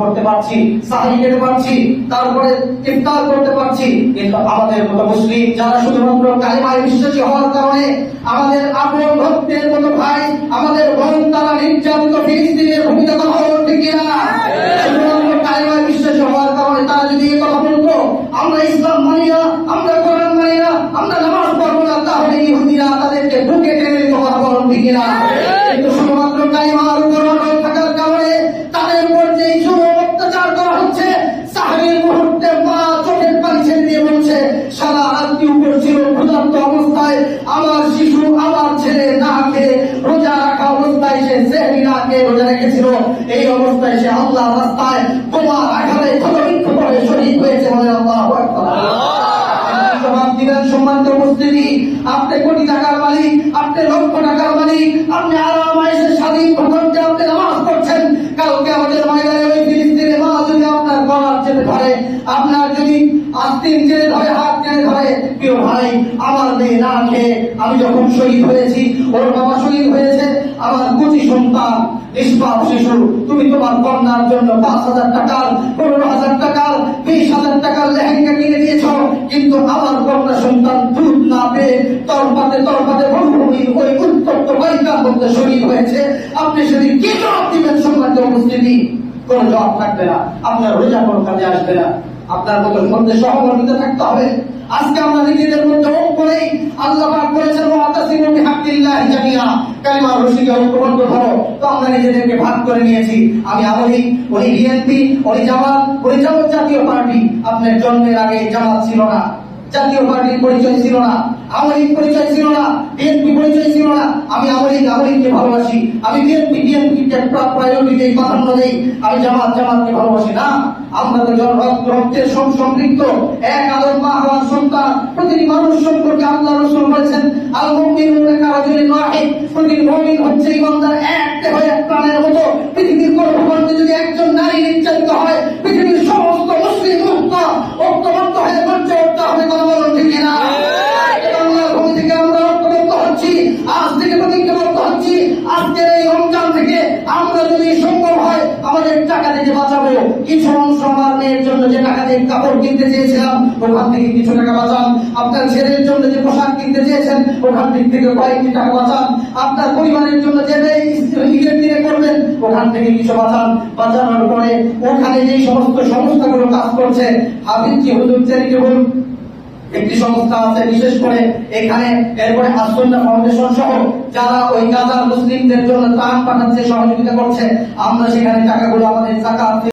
করতে পারছি সাহারি খেতে পারছি, তারপরে ইফতার করতে পারছি। কিন্তু আমাদের মতো মুসলিম যারা শুধুমাত্র কালিমায় বিশ্বাসী হওয়ার কারণে আমাদের আপন ভক্তের মতো ভাই, আমাদের রেখেছিল এই অবস্থায় সে আল্লাহ রাস্তায় তোমার আঘাতে ক্ষতবিক্ষ করে শহীদ হয়েছে বলে আল্লাহ জবাব দিবেন সম্মানিত উপস্থিতি আপনি কোটি টাকার মালিক আপনি লক্ষ টাকার মালিক আপনি আরাম স্বাধীন ভূখণ্ডে আপনি নামাজ পড়ছেন কালকে আমাদের ময়দানে ধরে, আপনার যদি আস্তিন চেড়ে ধরে, হাত চেড়ে ধরে প্রিয় ভাই, আমার মেয়ে না খেয়ে আমি যখন শহীদ হয়েছি, ওর বাবা শহীদ হয়েছে, আমার কুচি সন্তান, নিষ্পাপ শিশু, তুমি তোমার কন্যার জন্য পাঁচ হাজার টাকার, পনেরো হাজার টাকার, বিশ হাজার টাকার লেহেঙ্গা কিনে দিয়েছ, কিন্তু আমার কন্যা সন্তান দুধ না পেয়ে তরপাতে তরপাতে মরুভূমির ওই উত্তপ্ত বালিকার মধ্যে শহীদ হয়েছে। আপনি সেদিন কি জবাব দিবেন সম্মানিত উপস্থিতি? কোন জবাব থাকবে না। আপনার রোজা কোনো কাজে আসবে না। আপনার মতো মধ্যে সহমর্মিতা থাকতে হবে। আজকে আমরা নিজেদের মধ্যে ঐক্য নেই আল্লাহ পাক বলেছেন ধরো তো আমরা নিজেদেরকে ভাগ করে নিয়েছি। আমি ওই বিএনপি, ওই জামাত ওই জামাত জাতীয় পার্টি। আপনার জন্মের আগে জামাত ছিল না। জাতীয় পার্টির পরিচয় ছিল না আমলিক পরিচয় ছিল না, বিএনপি পরিচয় ছিল না। আমি আমলিক আমলিককে ভালোবাসি। আমি বিএনপি, বিএনপিকে প্রায়োরিটি প্রাধান্য দেই আমি জামাত, জামাতকে ভালোবাসি না। আমরা তো রক্ত, রক্তের সম সম্পৃক্ত এক আদম মা হওয়ার সন্তান। প্রতিটি মানুষ সম্পর্কে আল্লাহ রসুল বলেছেন আল মুমিনুনা কারাজুলিন ওয়াহিদ। প্রতিটি মুমিন হচ্ছে ইমানদার, এক দেহ, এক প্রাণের মতো। পৃথিবীর কোন যদি একজন নারী নির্যাতিত হয় টাকা থেকে বাঁচাবো। কিছু অংশ আমার মেয়ের জন্য যে টাকা দিয়ে কাপড় কিনতে চেয়েছিলাম, ওখান থেকে কিছু টাকা বাঁচান। আপনার ছেলের জন্য যে পোশাক কিনতে চেয়েছেন, ওখান দিক থেকে কয়েকটি টাকা বাঁচান। আপনার পরিবারের জন্য যে ঈদের দিনে করবেন, ওখান থেকে কিছু বাঁচান। বাঁচানোর পরে ওখানে যে সমস্ত সংস্থাগুলো কাজ করছে হাবিবজি হুজুর একটি সংস্থা আছে, বিশেষ করে এখানে এরপরে আসন্না ফাউন্ডেশন সহ যারা ওই গাজার মুসলিমদের জন্য ত্রাণ পাঠাচ্ছে, সহযোগিতা করছে, আমরা সেখানে টাকাগুলো আমাদের জাকাত